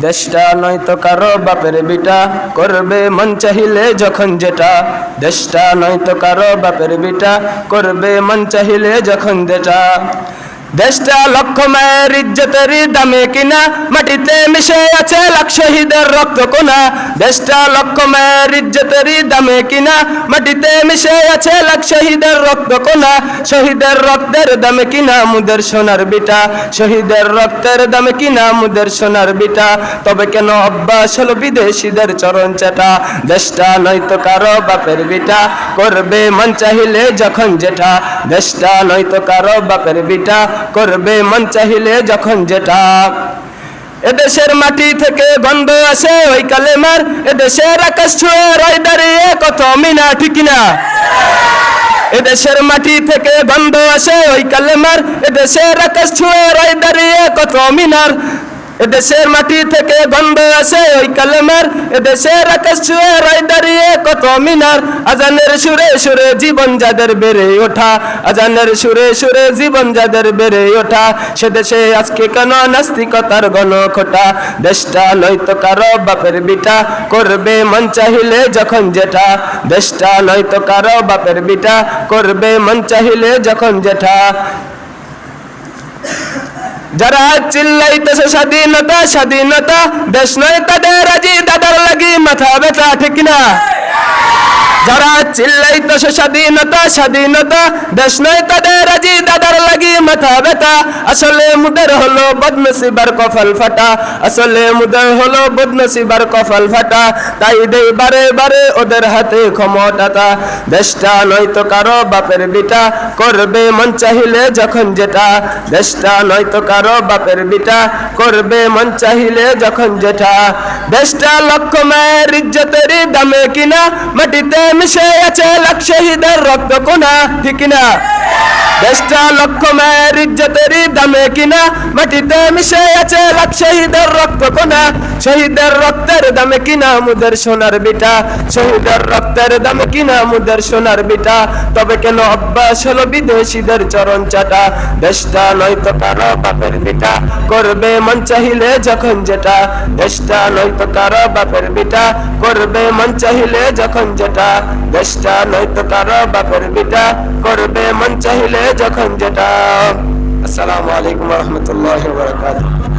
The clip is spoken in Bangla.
দেশটা নয় তো কারও বাপের বিটা। করবে মন চাহিলে যখন যেটা। দেশটা নয় তো কারও বাপের বিটা। করবে মন চাহিলে যখন যেটা। দেশটা লক্ষ মায়ের ইজ্জতের দামে কিনা, মাটিতে মিশে আছে লাখ শহীদের রক্ত কোনা দেশটা লক্ষ মায়ের ইজ্জতের দামে কিনা, মাটিতে মিশে আছে লাখ শহীদের রক্ত কোনা শহীদের রক্তের দামে কিনা মুদের সোনার বিটা। শহীদের রক্তের দামে কিনা মুদের সোনার বিটা। তবে কেন অভ্যাস হলো বিদেশিদের চরণ চাটা? দেশটা নয়তো কারও বাপের বিটা। করবে মন চাহিলে যখন যেটা। দেশটা নয়তো কারও বাপের বিটা। করবে মন চাহিলে যখন যেটা। এদেশের মাটি থেকে গন্ধ আসে ওই কালেমার, এদেশের আকাশ ছুঁয়ে রয় দাঁড়িয়ে কত মিনা, ঠিক না এদেশের মাটি থেকে গন্ধ আসে ওই কালেমার, এদেশের আকাশ ছুঁয়ে রয় দাঁড়িয়ে কত মিনার এদেশের মাটি থেকে গন্ধ আসে ওই কালেমার। এদেশের আকাশ ছুঁয়ে রয় দাঁড়িয়ে কত মিনার। আজানের সুরে সুরে জীবন যাদের বেড়ে ওঠা। আজানের সুরে সুরে জীবন যাদের বেড়ে ওঠা। সে দেশে আজকে কেন নাস্তিকতার গণ খোটা দেশটা নয়তো কারও বাপের বিটা। করবে মন চাহিলে যখন যেটা। দেশটা নয়তো কারও বাপের বিটা। করবে মন চাহিলে যখন যেটা। যারা চিল্লাইতেছে স্বাধীনতা স্বাধীনতা দেশ নয় তাদের আজি দাদার লাগি মাথা ব্যথা ঠিক না যারা চিল্লাইতেছে স্বাধীনতা স্বাধীনতা। দেশ নয় তাদের আজি দাদার লাগি মাথা ব্যথা। আসলে মুদের হলো বদনসিবার কফল ফাটা। আসলে মুদের হলো বদনসিবার কফল ফাটা। তাই দেই বারে বারে ওদের হাতে ক্ষমতাটা দেশটা নয়তো কারও বাপের বিটা। করবে মন চাহিলে যখন যেটা। দেশটা নয়তো কারও বাপের বিটা। করবে মন চাহিলে যখন যেটা। দেশটা লক্ষ মায়ের ইজ্জতের দামে কিনা। মাটিতে মিশে আছে লাখ শহীদের রক্ত কোনা ঠিক না দেশটা লক্ষ মায়ের ইজ্জতের দামে কিনা, মাটিতে মিশে আছে লাখ শহীদের রক্ত কোনা শহীদের রক্তের দামে কিনা মুদের সোনার বিটা। শহীদের রক্তের দামে কিনা মুদের সোনার বিটা। তবে কেন অভ্যাস হলো বিদেশিদের চরণ চাটা? দেশটা নয়তো কারও বাপের বিটা। করবে মন চাহিলে যখন যেটা। দেশটা নয়তো কারও বাপের বিটা। করবে মন চাহিলে যখন যেটা। দেশটা নয়তো কারও বাপের বিটা। করবে মন চাহিলে যখন যেটা। আসসালামু আলাইকুম রহমতুল্লাহ বারকাতুহ।